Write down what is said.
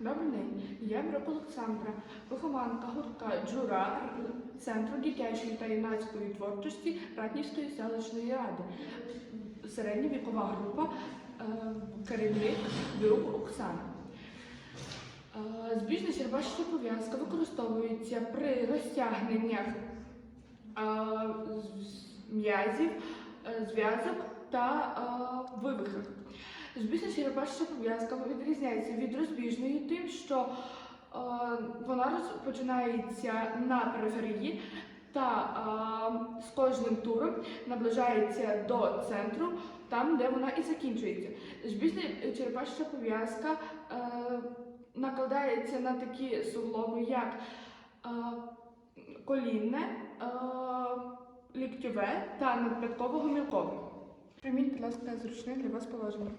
Добрий день, я Броп Олександра, вихованка гуртка Джура Центру дитячої та юнацької творчості Ратнівської селищної ради. Середня вікова група, е, керівник Бірук Оксана. Е, Збіжна черепашеча пов'язка використовується при розтягненнях е, м'язів, зв'язок та вивихах. Збіжна черепашеча пов'язка відрізняється від розбіжної що е, вона розпочинається на периферії та е, з кожним туром наближається до центру, там, де вона і закінчується. Збіжна черепашеча пов'язка е, накладається на такі суглоби, як е, колінне, е, ліктьове та надпятково-гомілкове. Прийміть, будь ласка, зручне для вас положення.